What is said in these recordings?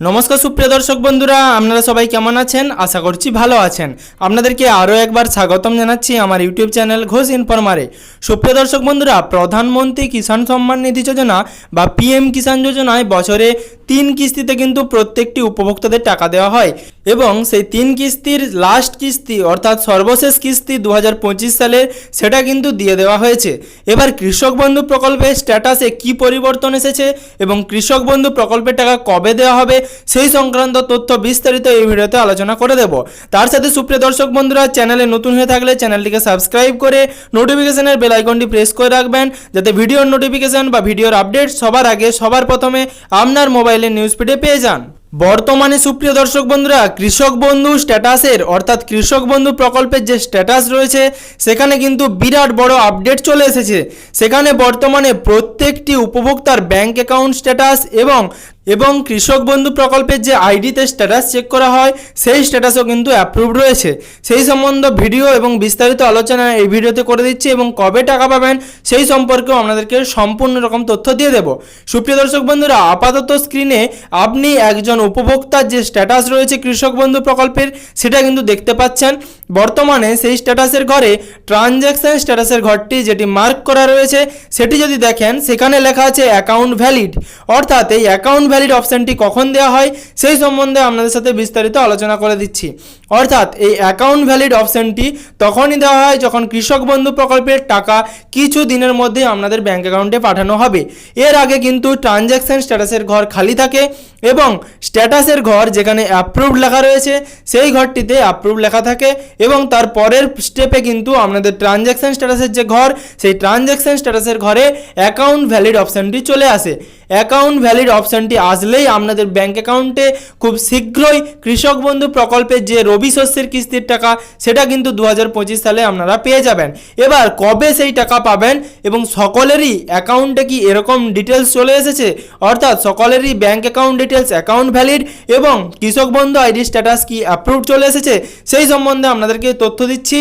নমস্কার সুপ্রিয় দর্শক বন্ধুরা, আপনারা সবাই কেমন আছেন? আশা করছি ভালো আছেন। আপনাদেরকে আরও একবার স্বাগতম জানাচ্ছি আমার ইউটিউব চ্যানেল ঘোষ ইনফরমারে। সুপ্রিয় দর্শক বন্ধুরা, প্রধানমন্ত্রী কিষাণ সম্মান নিধি যোজনা বা পিএম কিষাণ যোজনায় বছরে তিন কিস্তিতে কিন্তু প্রত্যেকটি উপভোক্তাদের টাকা দেওয়া হয় এবং সেই তিন কিস্তির লাস্ট কিস্তি, অর্থাৎ সর্বশেষ কিস্তি দু হাজার সালের সেটা কিন্তু দিয়ে দেওয়া হয়েছে। এবার কৃষক বন্ধু প্রকল্পের স্ট্যাটাসে কি পরিবর্তন এসেছে এবং কৃষক বন্ধু প্রকল্পের টাকা কবে দেওয়া হবে সেই সংক্রান্ত তথ্য বিস্তারিত এই ভিডিওতে আলোচনা করে দেব। তার সাথে সুপ্রিয় দর্শক বন্ধুরা, চ্যানেলে নতুন হয়ে থাকলে চ্যানেলটিকে সাবস্ক্রাইব করে নোটিফিকেশনের বেল আইকনটি প্রেস করে রাখবেন, যাতে ভিডিওর নোটিফিকেশন বা ভিডিওর আপডেট সবার আগে, সবার প্রথমে আপনার মোবাইলের নিউজ ফিডে পেয়ে যান। বর্তমানে সুপ্রিয় দর্শক বন্ধুরা, কৃষক বন্ধু স্ট্যাটাসের অর্থাৎ কৃষক বন্ধু প্রকল্পের যে স্ট্যাটাস রয়েছে, সেখানে কিন্তু বিরাট বড় আপডেট চলে এসেছে। সেখানে বর্তমানে প্রত্যেকটি উপভোক্তার ব্যাংক অ্যাকাউন্ট স্ট্যাটাস এবং এবং কৃষক বন্ধু প্রকল্পের যে আইডিতে স্ট্যাটাস চেক করা হয়, সেই স্ট্যাটাসও কিন্তু অ্যাপ্রুভড রয়েছে। সেই সম্বন্ধ ভিডিও এবং বিস্তারিত আলোচনা এই ভিডিওতে করে দিচ্ছি এবং কবে টাকা পাবেন, সেই সম্পর্কেও আপনাদেরকে সম্পূর্ণ রকম তথ্য দিয়ে দেব। সুপ্রিয় দর্শক বন্ধুরা, আপাতত স্ক্রিনে আপনি একজন উপভোক্তার যে স্ট্যাটাস রয়েছে কৃষক বন্ধু প্রকল্পের, সেটা কিন্তু দেখতে পাচ্ছেন। বর্তমানে সেই স্ট্যাটাসের ঘরে ট্রানজ্যাকশন স্ট্যাটাসের ঘরটি যেটি মার্ক করা রয়েছে, সেটি যদি দেখেন, সেখানে লেখা আছে অ্যাকাউন্ট ভ্যালিড অর্থাৎ এই অ্যাকাউন্ট ভ্যালিড অপশানটি কখন দেওয়া হয় সেই সম্বন্ধে আপনাদের সাথে বিস্তারিত আলোচনা করে দিচ্ছি। অর্থাৎ এই অ্যাকাউন্ট ভ্যালিড অপশানটি তখনই দেওয়া হয় যখন কৃষক বন্ধু প্রকল্পের টাকা কিছু দিনের মধ্যে আপনাদের ব্যাঙ্ক অ্যাকাউন্টে পাঠানো হবে। এর আগে কিন্তু ট্রানজ্যাকশন স্ট্যাটাসের ঘর খালি থাকে এবং স্ট্যাটাসের ঘর যেখানে অ্যাপ্রুভড লেখা রয়েছে, সেই ঘরটিতে অ্যাপ্রুভ লেখা থাকে এবং তার পরের স্টেপে কিন্তু আপনাদের ট্রানজ্যাকশন স্ট্যাটাসের যে ঘর, সেই ট্রানজ্যাকশন স্ট্যাটাসের ঘরে অ্যাকাউন্ট ভ্যালিড অপশানটি চলে আসে। অ্যাকাউন্ট ভ্যালিড অপশানটি আসলেই আপনাদের ব্যাঙ্ক অ্যাকাউন্টে খুব শীঘ্রই কৃষক বন্ধু প্রকল্পের যে রবি শস্যের কিস্তির টাকা, সেটা কিন্তু দু হাজার পঁচিশ সালে আপনারা পেয়ে যাবেন। এবার কবে সেই টাকা পাবেন এবং সকলেরই অ্যাকাউন্টে কি এরকম ডিটেলস চলে এসেছে? অর্থাৎ সকলেরই bank account details, account valid এবং কৃষক বন্ধু আইডি স্ট্যাটাস কি অ্যাপ্রুভ চলে এসেছে? সেই সম্বন্ধে আপনাদেরকে তথ্য দিচ্ছি।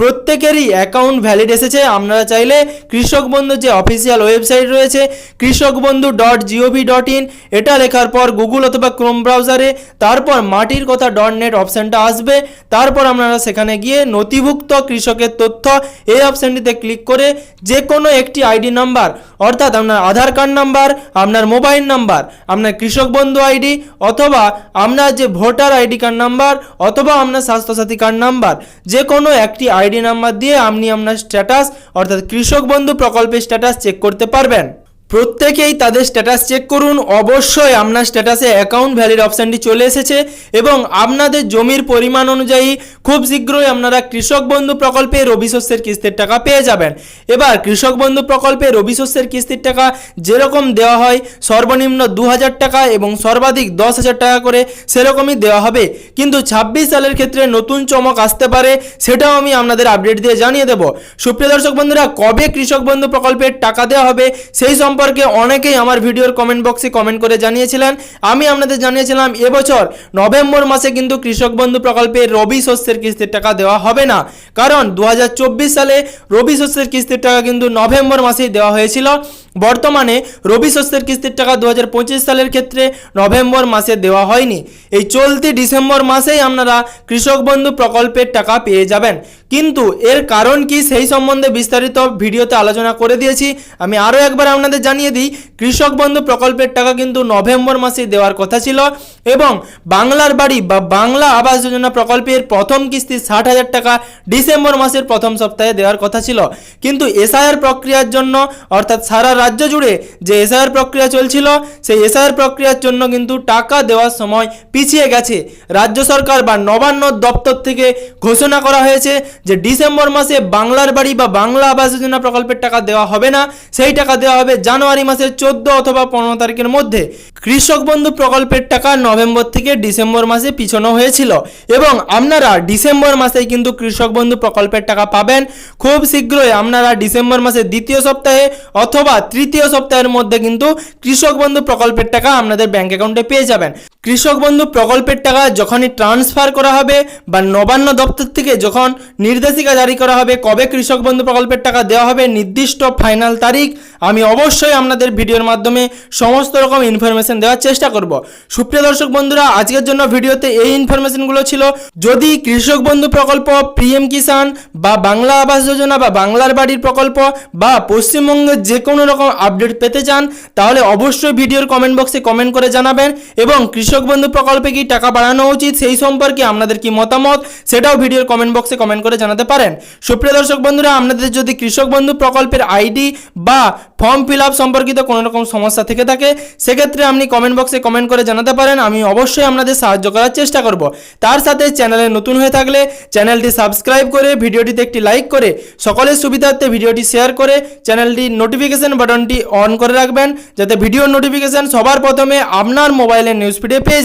প্রত্যেকেরই অ্যাকাউন্ট ভ্যালিড এসেছে। আপনারা চাইলে কৃষক বন্ধুর যে অফিসিয়াল ওয়েবসাইট রয়েছে কৃষক বন্ধু ডট জিওভি ডট ইন এটা লেখার পর গুগল অথবা ক্রোম ব্রাউজারে তারপর মাটির কথা ডট নেট অপশানটা আসবে। তারপর আপনারা সেখানে গিয়ে নথিভুক্ত কৃষকের তথ্য এই অপশানটিতে ক্লিক করে যে কোনো একটি আইডি নাম্বার অর্থাৎ আপনার আধার কার্ড নাম্বার আপনার মোবাইল নাম্বার আপনার কৃষক বন্ধু আইডি অথবা আপনার যে ভোটার আইডি কার্ড নাম্বার অথবা আপনার স্বাস্থ্যসাথী কার্ড নাম্বার যে কোনো একটি আইডি নাম্বার দিয়ে আপনি আপনার স্ট্যাটাস অর্থাৎ কৃষক বন্ধু প্রকল্পের স্ট্যাটাস চেক করতে পারবেন। প্রত্যেকেই তাদের স্ট্যাটাস চেক করুন। অবশ্যই আপনার স্ট্যাটাসে অ্যাকাউন্ট ভ্যালিড অপশানটি চলে এসেছে এবং আপনাদের জমির পরিমাণ অনুযায়ী খুব শীঘ্রই আপনারা কৃষক বন্ধু প্রকল্পে রবি শস্যের কিস্তির টাকা পেয়ে যাবেন। এবার কৃষক বন্ধু প্রকল্পে রবি শস্যের কিস্তির টাকা যেরকম দেওয়া হয়, সর্বনিম্ন দু হাজার টাকা এবং সর্বাধিক দশ হাজার টাকা করে সেরকমই দেওয়া হবে। কিন্তু ছাব্বিশ সালের ক্ষেত্রে নতুন চমক আসতে পারে, সেটাও আমি আপনাদের আপডেট দিয়ে জানিয়ে দেবো। সুপ্রিয় দর্শক বন্ধুরা, কবে কৃষক বন্ধু প্রকল্পের টাকা দেওয়া হবে, সেই সম্পর্কে অনেকেই আমার ভিডিওর কমেন্ট বক্সে কমেন্ট করে জানিয়েছিলেন। আমি আপনাদের জানিয়েছিলাম, এবছর নভেম্বর মাসে কিন্তু কৃষক বন্ধু প্রকল্পে রবি শস্যের কিস্তির টাকা দেওয়া হবে না। কারণ দু হাজার চব্বিশ সালে রবি শস্যের কিস্তির টাকা কিন্তু নভেম্বর মাসেই দেওয়া হয়েছিল। বর্তমানে রবি শস্যের কিস্তির টাকা দু হাজার পঁচিশ সালের ক্ষেত্রে নভেম্বর মাসে দেওয়া হয়নি। এই চলতি ডিসেম্বর মাসেই আপনারা কৃষক বন্ধু প্রকল্পের টাকা পেয়ে যাবেন। কিন্তু এর কারণ কি সেই সম্বন্ধে বিস্তারিত ভিডিওতে আলোচনা করে দিয়েছি। আমি আরও একবার আপনাদের জানিয়ে দিই, কৃষক বন্ধু প্রকল্পের টাকা কিন্তু নভেম্বর মাসে দেওয়ার কথা ছিল এবং বাংলার বাড়ি বা বাংলা আবাস যোজনা প্রকল্পের প্রথম কিস্তি ষাট হাজার টাকা ডিসেম্বর মাসের প্রথম সপ্তাহে দেওয়ার কথা ছিল। কিন্তু এসআইআর প্রক্রিয়ার জন্য, অর্থাৎ সারা রাজ্য জুড়ে যে এসআইআর প্রক্রিয়া চলছিল, সেই এসআইআর প্রক্রিয়ার জন্য কিন্তু টাকা দেওয়ার সময় পিছিয়ে গেছে। রাজ্য সরকার বা নবান্ন দপ্তর থেকে ঘোষণা করা হয়েছে যে ডিসেম্বর মাসে বাংলার বাড়ি বা বাংলা আবাস যোজনা প্রকল্পের টাকা দেওয়া হবে না। সেই টাকা দেওয়া হবে জানুয়ারি মাসের চোদ্দ অথবা পনেরো তারিখের মধ্যে। কৃষক বন্ধু প্রকল্পের টাকা নভেম্বর থেকে ডিসেম্বর মাসে পিছনো হয়েছিল এবং আপনারা ডিসেম্বর মাসেই কিন্তু কৃষক বন্ধু প্রকল্পের টাকা পাবেন। খুব শীঘ্রই আপনারা ডিসেম্বর মাসের দ্বিতীয় সপ্তাহে অথবা তৃতীয় সপ্তাহের মধ্যে কিন্তু কৃষক বন্ধু প্রকল্পের টাকা আপনাদের ব্যাংক অ্যাকাউন্টে পেয়ে যাবেন। কৃষক বন্ধু প্রকল্পের টাকা যখনই ট্রান্সফার করা হবে বা নবান্ন দপ্তর থেকে যখন নির্দেশিকা জারি করা হবে কবে কৃষক বন্ধু প্রকল্পের টাকা দেওয়া হবে নির্দিষ্ট ফাইনাল তারিখ, আমি অবশ্যই আপনাদের ভিডিওর মাধ্যমে সমস্ত রকম ইনফরমেশন দেওয়ার চেষ্টা করব। সুপ্রিয় দর্শক বন্ধুরা, আজকের জন্য ভিডিওতে এই ইনফরমেশনগুলো ছিল। যদি কৃষক বন্ধু প্রকল্প পিএম কিষাণ বা বাংলা আবাস যোজনা বা বাংলার বাড়ির প্রকল্প বা পশ্চিমবঙ্গের যে কোনো রকম আপডেট পেতে চান, তাহলে অবশ্যই ভিডিওর কমেন্ট বক্সে কমেন্ট করে জানাবেন এবং কৃষক বন্ধু প্রকল্পে কি টাকা বাড়ানো উচিত সেই সম্পর্কে আপনাদের কি মতামত সেটাও ভিডিওর কমেন্ট বক্সে কমেন্ট করে জানাতে পারেন। সুপ্রিয় দর্শক বন্ধুরা, আপনাদের যদি কৃষক বন্ধু প্রকল্পের আইডি বা ফর্ম ফিল আপ সম্পর্কিত কোনো রকম সমস্যা থেকে থাকে, সেক্ষেত্রে আপনি কমেন্ট বক্সে কমেন্ট করে জানাতে পারেন, আমি অবশ্যই আপনাদের সাহায্য করার চেষ্টা করব। তার সাথে চ্যানেলে নতুন হয়ে থাকলে চ্যানেলটি সাবস্ক্রাইব করে, ভিডিওটিতে একটি লাইক করে, সকলের সুবিধার্থে ভিডিওটি শেয়ার করে চ্যানেলটির নোটিফিকেশন বাটনটি অন করে রাখবেন যাতে ভিডিওর নোটিফিকেশন সবার প্রথমে আপনার মোবাইলের নিউজ ফিডে